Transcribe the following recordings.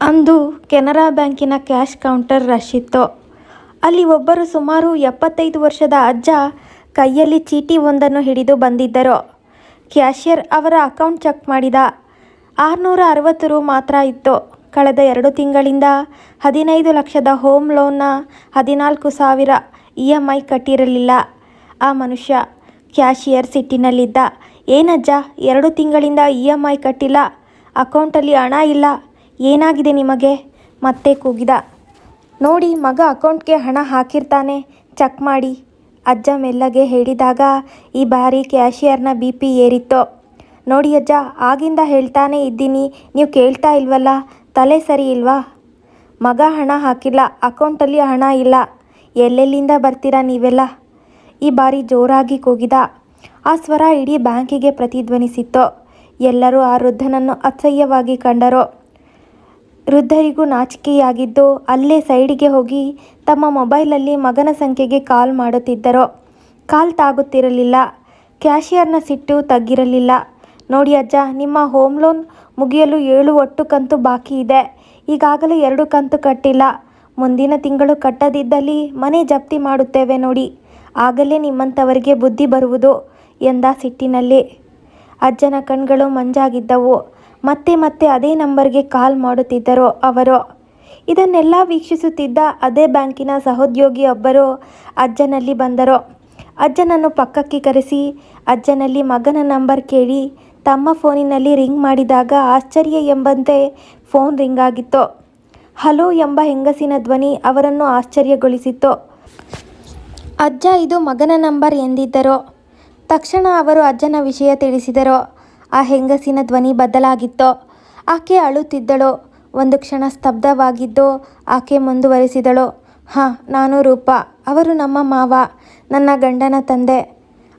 ಅಂದು ಕೆನರಾ ಬ್ಯಾಂಕಿನ cash counter rush ಇತ್ತು ಅಲ್ಲಿ ಒಬ್ಬರು ಸುಮಾರು ಎಪ್ಪತ್ತೈದು ವರ್ಷದ ಅಜ್ಜ ಕೈಯಲ್ಲಿ ಚೀಟಿ ಒಂದನ್ನು ಹಿಡಿದು ಬಂದಿದ್ದರು. ಕ್ಯಾಷಿಯರ್ ಅವರ ಅಕೌಂಟ್ ಚೆಕ್ ಮಾಡಿದ ಆರುನೂರ ಅರವತ್ತು ರು ಮಾತ್ರ ಇತ್ತು. ಕಳೆದ ಎರಡು ತಿಂಗಳಿಂದ ಹದಿನೈದು ಲಕ್ಷದ ಹೋಮ್ ಲೋನ್ನ ಹದಿನಾಲ್ಕು ಸಾವಿರ ಇ ಎಂ ಐ ಕಟ್ಟಿರಲಿಲ್ಲ. ಆ ಮನುಷ್ಯ ಕ್ಯಾಷಿಯರ್ ಸಿಟ್ಟಿನಲ್ಲಿದ್ದ ಏನಜ್ಜ, ಎರಡು ತಿಂಗಳಿಂದ ಇ ಎಂ ಐ ಕಟ್ಟಿಲ್ಲ, ಅಕೌಂಟಲ್ಲಿ ಹಣ ಇಲ್ಲ ಏನಾಗಿದೆ ನಿಮಗೆ? ಮತ್ತೆ ಕೂಗಿದ. ನೋಡಿ, ಮಗ ಅಕೌಂಟ್ಗೆ ಹಣ ಹಾಕಿರ್ತಾನೆ. ಚೆಕ್ ಮಾಡಿ. ಅಜ್ಜ ಮೆಲ್ಲಗೆ ಹೇಳಿದಾಗ, ಈ ಬಾರಿ ಕ್ಯಾಷಿಯರ್ನ ಬಿ ಪಿ ಏರಿತ್ತು? ನೋಡಿ ಅಜ್ಜ, ಆಗಿಂದ ಹೇಳ್ತಾನೆ ಇದ್ದೀನಿ. ನೀವು ಕೇಳ್ತಾ ಇಲ್ವಲ್ಲ? ತಲೆ ಸರಿ ಇಲ್ವಾ? ಮಗ ಹಣ ಹಾಕಿಲ್ಲ. ಅಕೌಂಟಲ್ಲಿ ಹಣ ಇಲ್ಲ. ಎಲ್ಲೆಲ್ಲಿಂದ ಬರ್ತೀರಾ ನೀವೆಲ್ಲ? ಈ ಬಾರಿ ಜೋರಾಗಿ ಕೂಗಿದ. ಆ ಸ್ವರ ಇಡೀ ಬ್ಯಾಂಕಿಗೆ ಪ್ರತಿಧ್ವನಿಸಿತ್ತು. ಎಲ್ಲರೂ ಆ ವೃದ್ಧನನ್ನು ಅಸಹ್ಯವಾಗಿ ಕಂಡರು. ವೃದ್ಧರಿಗೂ ನಾಚಿಕೆಯಾಗಿದ್ದು ಅಲ್ಲೇ ಸೈಡಿಗೆ ಹೋಗಿ ತಮ್ಮ ಮೊಬೈಲಲ್ಲಿ ಮಗನ ಸಂಖ್ಯೆಗೆ ಕಾಲ್ ಮಾಡುತ್ತಿದ್ದರು. ಕಾಲ್ ತಾಗುತ್ತಿರಲಿಲ್ಲ. ಕ್ಯಾಷಿಯರ್ನ ಸಿಟ್ಟು ತಗ್ಗಿರಲಿಲ್ಲ. ನೋಡಿ ಅಜ್ಜ, ನಿಮ್ಮ ಹೋಮ್ ಲೋನ್ ಮುಗಿಯಲು ಏಳು ಒಟ್ಟು ಕಂತು ಬಾಕಿ ಇದೆ. ಈಗಾಗಲೇ ಎರಡು ಕಂತು ಕಟ್ಟಿಲ್ಲ. ಮುಂದಿನ ತಿಂಗಳು ಕಟ್ಟದಿದ್ದಲ್ಲಿ ಮನೆ ಜಪ್ತಿ ಮಾಡುತ್ತೇವೆ ನೋಡಿ. ಆಗಲೇ ನಿಮ್ಮಂಥವರಿಗೆ ಬುದ್ಧಿ ಬರುವುದು ಎಂದ ಸಿಟ್ಟಿನಲ್ಲಿ. ಅಜ್ಜನ ಕಣ್ಗಳು ಮಂಜಾಗಿದ್ದವು. ಮತ್ತೆ ಮತ್ತೆ ಅದೇ ನಂಬರ್ಗೆ ಕಾಲ್ ಮಾಡುತ್ತಿದ್ದರು ಅವರು. ಇದನ್ನೆಲ್ಲ ವೀಕ್ಷಿಸುತ್ತಿದ್ದ ಅದೇ ಬ್ಯಾಂಕಿನ ಸಹೋದ್ಯೋಗಿಯೊಬ್ಬರು ಅಜ್ಜನಲ್ಲಿ ಬಂದರು. ಅಜ್ಜನನ್ನು ಪಕ್ಕಕ್ಕೆ ಕರೆಸಿ, ಅಜ್ಜನಲ್ಲಿ ಮಗನ ನಂಬರ್ ಕೇಳಿ, ತಮ್ಮ ಫೋನಿನಲ್ಲಿ ರಿಂಗ್ ಮಾಡಿದಾಗ ಆಶ್ಚರ್ಯ ಎಂಬಂತೆ ಫೋನ್ ರಿಂಗ್ ಆಗಿತ್ತು. ಹಲೋ ಎಂಬ ಹೆಂಗಸಿನ ಧ್ವನಿ ಅವರನ್ನು ಆಶ್ಚರ್ಯಗೊಳಿಸಿತ್ತು. ಅಜ್ಜ, ಇದು ಮಗನ ನಂಬರ್ ಎಂದಿದ್ದರು. ತಕ್ಷಣ ಅವರು ಅಜ್ಜನ ವಿಷಯ ತಿಳಿಸಿದರು. ಆ ಹೆಂಗಸಿನ ಧ್ವನಿ ಬದಲಾಗಿತ್ತೋ, ಆಕೆ ಅಳುತ್ತಿದ್ದಳೋ, ಒಂದು ಕ್ಷಣ ಸ್ತಬ್ಧವಾಗಿದ್ದೋ ಆಕೆ ಮುಂದುವರಿಸಿದಳು, ಹಾಂ, ನಾನು ರೂಪ, ಅವರು ನಮ್ಮ ಮಾವ, ನನ್ನ ಗಂಡನ ತಂದೆ.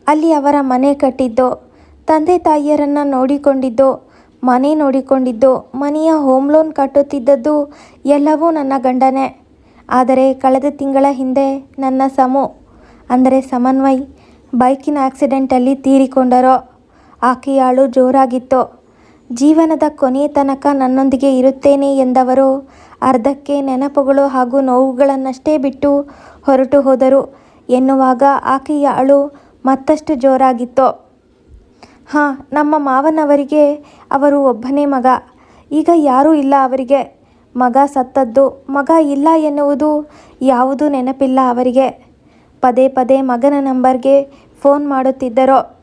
ಅಲ್ಲಿ ಅವರ ಮನೆ ಕಟ್ಟಿದ್ದು, ತಂದೆ ತಾಯಿಯರನ್ನು ನೋಡಿಕೊಂಡಿದ್ದು, ಮನೆ ನೋಡಿಕೊಂಡಿದ್ದು, ಮನೆಯ ಹೋಮ್ ಲೋನ್ ಕಟ್ಟುತ್ತಿದ್ದದ್ದು ಎಲ್ಲವೂ ನನ್ನ ಗಂಡನೇ. ಆದರೆ ಕಳೆದ ತಿಂಗಳ ಹಿಂದೆ ನನ್ನ ಸಮು, ಅಂದರೆ ಸಮನ್ವಯ್, ಬೈಕಿನ ಆಕ್ಸಿಡೆಂಟಲ್ಲಿ ತೀರಿಕೊಂಡರು ಆಕೆಯ ಅಳು ಜೋರಾಗಿತ್ತು. ಜೀವನದ ಕೊನೆಯ ತನಕ ನನ್ನೊಂದಿಗೆ ಇರುತ್ತೇನೆ ಎಂದವರು ಅರ್ಧಕ್ಕೆ ನೆನಪುಗಳು ಹಾಗೂ ನೋವುಗಳನ್ನಷ್ಟೇ ಬಿಟ್ಟು ಹೊರಟು ಹೋದರು ಎನ್ನುವಾಗ ಆಕೆಯ ಅಳು ಮತ್ತಷ್ಟು ಜೋರಾಗಿತ್ತು. ಹಾಂ, ನಮ್ಮ ಮಾವನವರಿಗೆ ಅವರು ಒಬ್ಬನೇ ಮಗ. ಈಗ ಯಾರೂ ಇಲ್ಲ ಅವರಿಗೆ. ಮಗ ಸತ್ತದ್ದು, ಮಗ ಇಲ್ಲ ಎನ್ನುವುದು ಯಾವುದೂ ನೆನಪಿಲ್ಲ ಅವರಿಗೆ. ಪದೇ ಪದೇ ಮಗನ ನಂಬರ್ಗೆ ಫೋನ್ ಮಾಡುತ್ತಿದ್ದರು.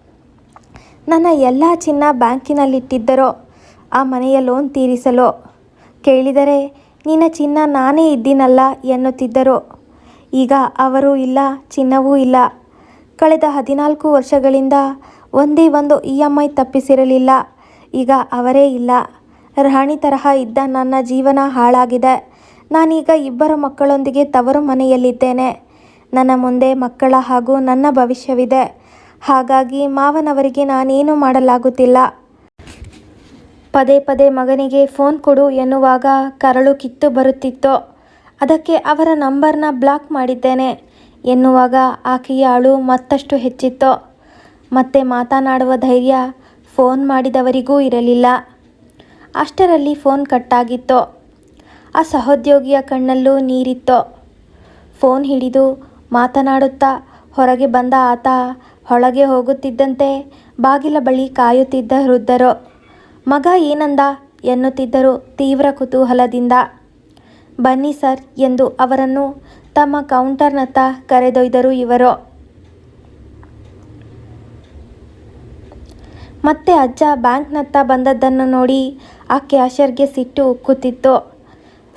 ನನ್ನ ಎಲ್ಲ ಚಿನ್ನ ಬ್ಯಾಂಕಿನಲ್ಲಿಟ್ಟಿದ್ದರೋ, ಆ ಮನೆಯ ಲೋನ್ ತೀರಿಸಲು? ಕೇಳಿದರೆ, ನಿನ್ನ ಚಿನ್ನ ನಾನೇ ಇದ್ದೀನಲ್ಲ ಎನ್ನುತ್ತಿದ್ದರು. ಈಗ ಅವರು ಇಲ್ಲ, ಚಿನ್ನವೂ ಇಲ್ಲ. ಕಳೆದ ಹದಿನಾಲ್ಕು ವರ್ಷಗಳಿಂದ ಒಂದೇ ಒಂದು ಇ ಎಂ ಐ ತಪ್ಪಿಸಿರಲಿಲ್ಲ. ಈಗ ಅವರೇ ಇಲ್ಲ. ರಾಣಿ ತರಹ ಇದ್ದ ನನ್ನ ಜೀವನ ಹಾಳಾಗಿದೆ. ನಾನೀಗ ಇಬ್ಬರು ಮಕ್ಕಳೊಂದಿಗೆ ತವರು ಮನೆಯಲ್ಲಿದ್ದೇನೆ. ನನ್ನ ಮುಂದೆ ಮಕ್ಕಳ ಹಾಗೂ ನನ್ನ ಭವಿಷ್ಯವಿದೆ. ಹಾಗಾಗಿ ಮಾವನವರಿಗೆ ನಾನೇನು ಮಾಡಲಾಗುತ್ತಿಲ್ಲ. ಪದೇ ಪದೇ ಮಗನಿಗೆ ಫೋನ್ ಕೊಡು ಎನ್ನುವಾಗ ಕರಳು ಕಿತ್ತು ಬರುತ್ತಿತ್ತು. ಅದಕ್ಕೆ ಅವರ ನಂಬರ್ನ ಬ್ಲಾಕ್ ಮಾಡಿದ್ದೇನೆ ಎನ್ನುವಾಗ ಆಕೆಯ ಅಳು ಮತ್ತಷ್ಟು ಹೆಚ್ಚಿತ್ತು. ಮತ್ತೆ ಮಾತನಾಡುವ ಧೈರ್ಯ ಫೋನ್ ಮಾಡಿದವರಿಗೂ ಇರಲಿಲ್ಲ. ಅಷ್ಟರಲ್ಲಿ ಫೋನ್ ಕಟ್ಟಾಗಿತ್ತು. ಆ ಸಹೋದ್ಯೋಗಿಯ ಕಣ್ಣಲ್ಲೂ ನೀರಿತ್ತು. ಫೋನ್ ಹಿಡಿದು ಮಾತನಾಡುತ್ತಾ ಹೊರಗೆ ಬಂದ ಆತ ಒಳಗೆ ಹೋಗುತ್ತಿದ್ದಂತೆ ಬಾಗಿಲ ಬಳಿ ಕಾಯುತ್ತಿದ್ದ ವೃದ್ಧರು, ಮಗ ಏನಂದ? ಎನ್ನುತ್ತಿದ್ದರು ತೀವ್ರ ಕುತೂಹಲದಿಂದ. ಬನ್ನಿ ಸರ್ ಎಂದು ಅವರನ್ನು ತಮ್ಮ ಕೌಂಟರ್ನತ್ತ ಕರೆದೊಯ್ದರು ಇವರು. ಮತ್ತೆ ಅಜ್ಜ ಬ್ಯಾಂಕ್ನತ್ತ ಬಂದದ್ದನ್ನು ನೋಡಿ ಆ ಕ್ಯಾಶರ್ಗೆ ಸಿಟ್ಟು ಉಕ್ಕುತ್ತಿತ್ತು.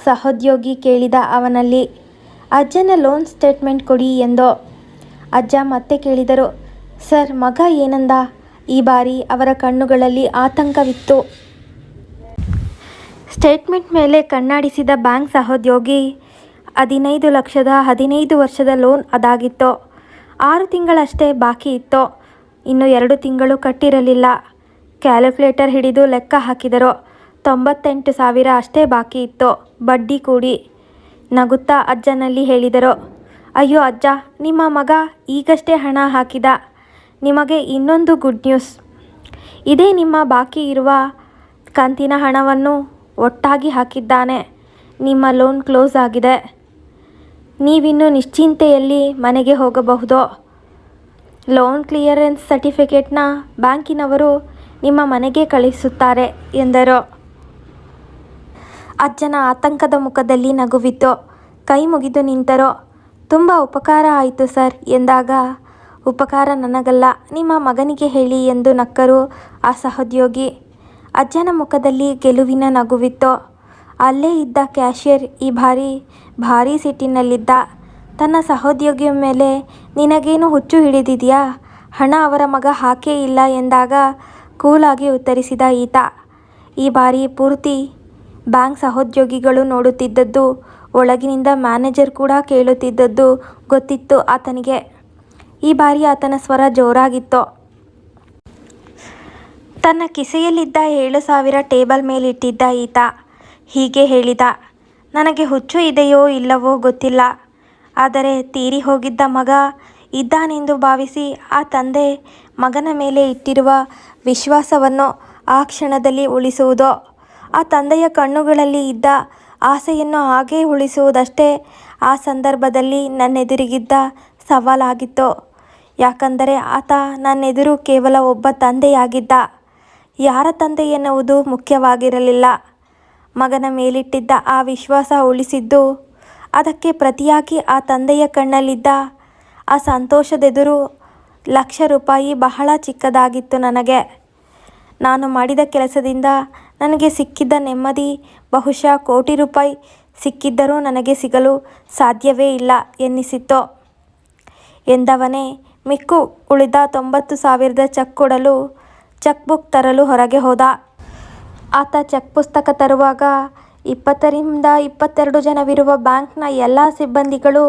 ಸಹೋದ್ಯೋಗಿ ಕೇಳಿದ ಅವನಲ್ಲಿ, ಅಜ್ಜನ ಲೋನ್ ಸ್ಟೇಟ್ಮೆಂಟ್ ಕೊಡಿ ಎಂದು. ಅಜ್ಜ ಮತ್ತೆ ಕೇಳಿದರು ಸರ್, ಮಗ ಏನಂದ? ಈ ಬಾರಿ ಅವರ ಕಣ್ಣುಗಳಲ್ಲಿ ಆತಂಕವಿತ್ತು. ಸ್ಟೇಟ್ಮೆಂಟ್ ಮೇಲೆ ಕಣ್ಣಾಡಿಸಿದ ಬ್ಯಾಂಕ್ ಸಹೋದ್ಯೋಗಿ, ಹದಿನೈದು ಲಕ್ಷದ ಹದಿನೈದು ವರ್ಷದ ಲೋನ್ ಅದಾಗಿತ್ತು. ಆರು ತಿಂಗಳಷ್ಟೇ ಬಾಕಿ ಇತ್ತು. ಇನ್ನು ಎರಡು ತಿಂಗಳು ಕಟ್ಟಿರಲಿಲ್ಲ. ಕ್ಯಾಲ್ಕುಲೇಟರ್ ಹಿಡಿದು ಲೆಕ್ಕ ಹಾಕಿದರು ತೊಂಬತ್ತೆಂಟು ಸಾವಿರ ಅಷ್ಟೇ ಬಾಕಿ ಇತ್ತು. ಬಡ್ಡಿ ಕೂಡಿ. ನಗುತ್ತಾ ಅಜ್ಜನಲ್ಲಿ ಹೇಳಿದರು, ಅಯ್ಯೋ ಅಜ್ಜ, ನಿಮ್ಮ ಮಗ ಈಗಷ್ಟೇ ಹಣ ಹಾಕಿದ. ನಿಮಗೆ ಇನ್ನೊಂದು ಗುಡ್ ನ್ಯೂಸ್ ಇದೇ ನಿಮ್ಮ ಬಾಕಿ ಇರುವ ಕಂತಿನ ಹಣವನ್ನು ಒಟ್ಟಾಗಿ ಹಾಕಿದ್ದಾನೆ. ನಿಮ್ಮ ಲೋನ್ ಕ್ಲೋಸ್ ಆಗಿದೆ. ನೀವಿನ್ನು ನಿಶ್ಚಿಂತೆಯಲ್ಲಿ ಮನೆಗೆ ಹೋಗಬಹುದು? ಲೋನ್ ಕ್ಲಿಯರೆನ್ಸ್ ಸರ್ಟಿಫಿಕೇಟ್ನ ಬ್ಯಾಂಕಿನವರು ನಿಮ್ಮ ಮನೆಗೆ ಕಳಿಸುತ್ತಾರೆ ಎಂದರು. ಅಜ್ಜನ ಆತಂಕದ ಮುಖದಲ್ಲಿ ನಗುವಿತ್ತು. ಕೈ ಮುಗಿದು ನಿಂತರು. ತುಂಬ ಉಪಕಾರ ಆಯಿತು ಸರ್ ಎಂದಾಗ ಉಪಕಾರ ನನಗಲ್ಲ, ನಿಮ್ಮ ಮಗನಿಗೆ ಹೇಳಿ ಎಂದು ನಕ್ಕರು ಆ ಸಹೋದ್ಯೋಗಿ. ಅಜ್ಜನ ಮುಖದಲ್ಲಿ ಗೆಲುವಿನ ನಗುವಿತ್ತು. ಅಲ್ಲೇ ಇದ್ದ ಕ್ಯಾಷಿಯರ್ ಈ ಬಾರಿ ಭಾರೀ ಸಿಟ್ಟಿನಲ್ಲಿದ್ದ ತನ್ನ ಸಹೋದ್ಯೋಗಿಯ ಮೇಲೆ ನಿನಗೇನು ಹುಚ್ಚು ಹಿಡಿದಿದೆಯಾ? ಹಣ ಅವರ ಮಗ ಹಾಕೇ ಇಲ್ಲ ಎಂದಾಗ ಕೂಲಾಗಿ ಉತ್ತರಿಸಿದ ಈತ. ಈ ಬಾರಿ ಪೂರ್ತಿ ಬ್ಯಾಂಕ್ ಸಹೋದ್ಯೋಗಿಗಳು ನೋಡುತ್ತಿದ್ದದ್ದು, ಒಳಗಿನಿಂದ ಮ್ಯಾನೇಜರ್ ಕೂಡ ಕೇಳುತ್ತಿದ್ದದ್ದು ಗೊತ್ತಿತ್ತು ಆತನಿಗೆ. ಈ ಬಾರಿ ಆತನ ಸ್ವರ ಜೋರಾಗಿತ್ತು. ತನ್ನ ಕಿಸೆಯಲ್ಲಿದ್ದ ಏಳು ಸಾವಿರ ಟೇಬಲ್ ಮೇಲಿಟ್ಟಿದ್ದ ಈತ. ಹೀಗೆ ಹೇಳಿದ, ನನಗೆ ಹುಚ್ಚು ಇದೆಯೋ ಇಲ್ಲವೋ ಗೊತ್ತಿಲ್ಲ. ಆದರೆ ತೀರಿ ಹೋಗಿದ್ದ ಮಗ ಇದ್ದಾನೆಂದು ಭಾವಿಸಿ ಆ ತಂದೆ ಮಗನ ಮೇಲೆ ಇಟ್ಟಿರುವ ವಿಶ್ವಾಸವನ್ನು ಆ ಕ್ಷಣದಲ್ಲಿ ಉಳಿಸುವುದೋ. ಆ ತಂದೆಯ ಕಣ್ಣುಗಳಲ್ಲಿ ಇದ್ದ ಆಸೆಯನ್ನು ಹಾಗೇ ಉಳಿಸುವುದಷ್ಟೇ ಆ ಸಂದರ್ಭದಲ್ಲಿ ನನ್ನೆದುರಿಗಿದ್ದ ಸವಾಲಾಗಿತ್ತು. ಯಾಕಂದರೆ ಆತ ನನ್ನೆದುರು ಕೇವಲ ಒಬ್ಬ ತಂದೆಯಾಗಿದ್ದ. ಯಾರ ತಂದೆ ಎನ್ನುವುದು ಮುಖ್ಯವಾಗಿರಲಿಲ್ಲ. ಮಗನ ಮೇಲಿಟ್ಟಿದ್ದ ಆ ವಿಶ್ವಾಸ ಉಳಿಸಿದ್ದು, ಅದಕ್ಕೆ ಪ್ರತಿಯಾಗಿ ಆ ತಂದೆಯ ಕಣ್ಣಲ್ಲಿದ್ದ ಆ ಸಂತೋಷದೆದುರು ಲಕ್ಷ ರೂಪಾಯಿ ಬಹಳ ಚಿಕ್ಕದಾಗಿತ್ತು ನನಗೆ. ನಾನು ಮಾಡಿದ ಕೆಲಸದಿಂದ ನನಗೆ ಸಿಕ್ಕಿದ್ದ ನೆಮ್ಮದಿ, ಬಹುಶಃ ಕೋಟಿ ರೂಪಾಯಿ ಸಿಕ್ಕಿದ್ದರೂ ನನಗೆ ಸಿಗಲು ಸಾಧ್ಯವೇ ಇಲ್ಲ ಎನ್ನಿಸಿತ್ತು. ಎಂದವನೇ ಮಿಕ್ಕು ಉಳಿದ ತೊಂಬತ್ತು ಸಾವಿರದ ಚೆಕ್ ಕೊಡಲು ಚೆಕ್ ಬುಕ್ ತರಲು ಹೊರಗೆ ಹೋದ. ಆತ ಚೆಕ್ ಪುಸ್ತಕ ತರುವಾಗ ಇಪ್ಪತ್ತರಿಂದ ಇಪ್ಪತ್ತೆರಡು ಜನವಿರುವ ಬ್ಯಾಂಕ್ನ ಎಲ್ಲ ಸಿಬ್ಬಂದಿಗಳು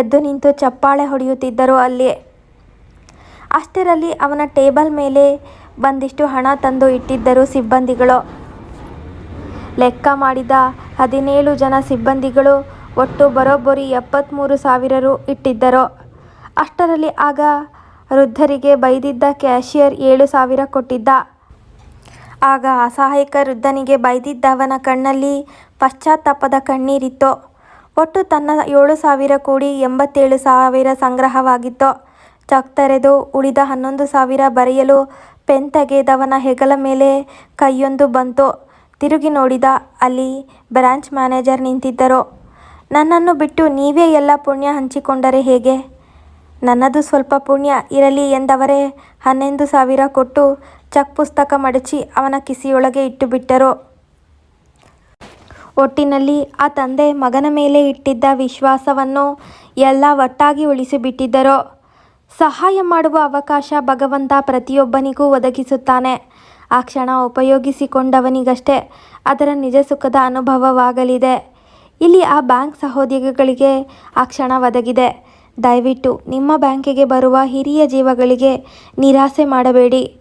ಎದ್ದು ನಿಂತು ಚಪ್ಪಾಳೆ ಹೊಡೆಯುತ್ತಿದ್ದರು ಅಲ್ಲಿ. ಅಷ್ಟರಲ್ಲಿ ಅವನ ಟೇಬಲ್ ಮೇಲೆ ಬಂದಿಷ್ಟು ಹಣ ತಂದು ಇಟ್ಟಿದ್ದರು ಸಿಬ್ಬಂದಿಗಳು. ಲೆಕ್ಕ ಮಾಡಿದ ಹದಿನೇಳು ಜನ ಸಿಬ್ಬಂದಿಗಳು ಒಟ್ಟು ಬರೋಬ್ಬರಿ ಎಪ್ಪತ್ತ್ಮೂರು ಸಾವಿರ ರು ಇಟ್ಟಿದ್ದರು. ಅಷ್ಟರಲ್ಲಿ ಆಗ ವೃದ್ಧರಿಗೆ ಬೈದಿದ್ದ ಕ್ಯಾಷಿಯರ್ ಏಳು ಸಾವಿರ ಕೊಟ್ಟಿದ್ದ. ಆಗ ಅಸಹಾಯಕ ವೃದ್ಧನಿಗೆ ಬೈದಿದ್ದವನ ಕಣ್ಣಲ್ಲಿ ಪಶ್ಚಾತ್ತಾಪದ ಕಣ್ಣೀರಿತ್ತು. ಒಟ್ಟು ತನ್ನ ಏಳು ಸಾವಿರ ಕೂಡಿ ಎಂಬತ್ತೇಳು ಸಾವಿರ ಸಂಗ್ರಹವಾಗಿತ್ತು. ಚಕ್ ತೆರೆದು ಉಳಿದ ಹನ್ನೊಂದು ಸಾವಿರ ಬರೆಯಲು ಪೆನ್ ತೆಗೆದವನ ಹೆಗಲ ಮೇಲೆ ಕೈಯೊಂದು ಬಂತು. ತಿರುಗಿ ನೋಡಿದ ಅಲ್ಲಿ ಬ್ರಾಂಚ್ ಮ್ಯಾನೇಜರ್ ನಿಂತಿದ್ದರು. ನನ್ನನ್ನು ಬಿಟ್ಟು ನೀವೇ ಎಲ್ಲ ಪುಣ್ಯ ಹಂಚಿಕೊಂಡರೆ ಹೇಗೆ? ನನ್ನದು ಸ್ವಲ್ಪ ಪುಣ್ಯ ಇರಲಿ ಎಂದವರೇ ಹನ್ನೊಂದು ಸಾವಿರ ಕೊಟ್ಟು ಚೆಕ್ ಪುಸ್ತಕ ಮಡಚಿ ಅವನ ಕಿಸೆಯೊಳಗೆ ಇಟ್ಟುಬಿಟ್ಟರು. ಒಟ್ಟಿನಲ್ಲಿ ಆ ತಂದೆ ಮಗನ ಮೇಲೆ ಇಟ್ಟಿದ್ದ ವಿಶ್ವಾಸವನ್ನು ಎಲ್ಲ ಒಟ್ಟಾಗಿ ಉಳಿಸಿಬಿಟ್ಟಿದ್ದರು. ಸಹಾಯ ಮಾಡುವ ಅವಕಾಶ ಭಗವಂತ ಪ್ರತಿಯೊಬ್ಬನಿಗೂ ಒದಗಿಸುತ್ತಾನೆ. ಆ ಕ್ಷಣ ಉಪಯೋಗಿಸಿಕೊಂಡವನಿಗಷ್ಟೇ ಅದರ ನಿಜ ಸುಖದ ಅನುಭವವಾಗಲಿದೆ. ಇಲ್ಲಿ ಆ ಬ್ಯಾಂಕ್ ಸಹೋದ್ಯೋಗಿಗಳಿಗೆ ಆ ಕ್ಷಣ ಒದಗಿದೆ. ದಯವಿಟ್ಟು ನಿಮ್ಮ ಬ್ಯಾಂಕಿಗೆ ಬರುವ ಹಿರಿಯ ಜೀವಗಳಿಗೆ ನಿರಾಸೆ ಮಾಡಬೇಡಿ.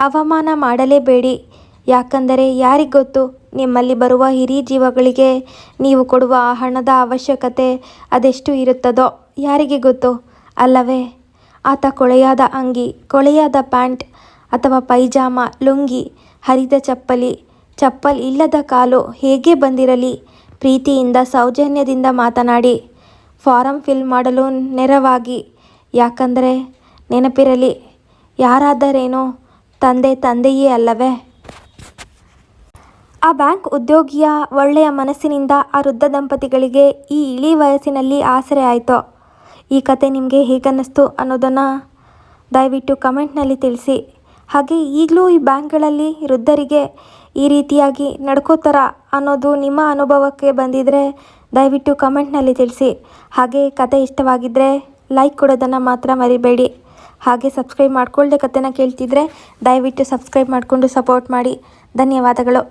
ಅವಮಾನ ಮಾಡಲೇಬೇಡಿ. ಯಾಕಂದರೆ ಯಾರಿಗೊತ್ತು ನಿಮ್ಮಲ್ಲಿ ಬರುವ ಹಿರಿಯ ಜೀವಗಳಿಗೆ ನೀವು ಕೊಡುವ ಆ ಹಣದ ಅವಶ್ಯಕತೆ ಅದೆಷ್ಟು ಇರುತ್ತದೋ ಯಾರಿಗೆ ಗೊತ್ತು? ಅಲ್ಲವೇ? ಆತ ಕೊಳೆಯಾದ ಅಂಗಿ, ಕೊಳೆಯಾದ ಪ್ಯಾಂಟ್ ಅಥವಾ ಪೈಜಾಮ, ಲುಂಗಿ, ಹರಿದ ಚಪ್ಪಲಿ, ಚಪ್ಪಲ್ ಇಲ್ಲದ ಕಾಲು ಹೇಗೆ ಬಂದಿರಲಿ? ಪ್ರೀತಿಯಿಂದ, ಸೌಜನ್ಯದಿಂದ ಮಾತನಾಡಿ. ಫಾರಂ ಫಿಲ್ ಮಾಡಲು ನೆರವಾಗಿ. ಯಾಕಂದರೆ ನೆನಪಿರಲಿ, ಯಾರಾದರೇನೋ ತಂದೆ ತಂದೆಯೇ ಅಲ್ಲವೇ? ಆ ಬ್ಯಾಂಕ್ ಉದ್ಯೋಗಿಯ ಒಳ್ಳೆಯ ಮನಸ್ಸಿನಿಂದ ಆ ವೃದ್ಧ ದಂಪತಿಗಳಿಗೆ ಈ ಇಳಿ ವಯಸ್ಸಿನಲ್ಲಿ ಆಸರೆ ಆಯಿತು? ಈ ಕತೆ ನಿಮಗೆ ಹೇಗನ್ನಿಸ್ತು ಅನ್ನೋದನ್ನು ದಯವಿಟ್ಟು ಕಮೆಂಟ್ನಲ್ಲಿ ತಿಳಿಸಿ. ಹಾಗೆ ಈಗಲೂ ಈ ಬ್ಯಾಂಕ್ಗಳಲ್ಲಿ ವೃದ್ಧರಿಗೆ ಈ ರೀತಿಯಾಗಿ ನಡ್ಕೋತಾರ ಅನ್ನೋದು ನಿಮ್ಮ ಅನುಭವಕ್ಕೆ ಬಂದಿದ್ದರೆ ದಯವಿಟ್ಟು ಕಮೆಂಟ್ನಲ್ಲಿ ತಿಳಿಸಿ. ಹಾಗೆ ಕತೆ ಇಷ್ಟವಾಗಿದ್ದರೆ ಲೈಕ್ ಕೊಡೋದನ್ನು ಮಾತ್ರ ಮರಿಬೇಡಿ. ಹಾಗೆ ಸಬ್ಸ್ಕ್ರೈಬ್ ಮಾಡ್ಕೊಳ್ಳದೆ ಕತೆನ ಕೇಳ್ತಿದ್ರೆ ದಯವಿಟ್ಟು ಸಬ್ಸ್ಕ್ರೈಬ್ ಮಾಡಿಕೊಂಡು ಸಪೋರ್ಟ್ ಮಾಡಿ. ಧನ್ಯವಾದಗಳು.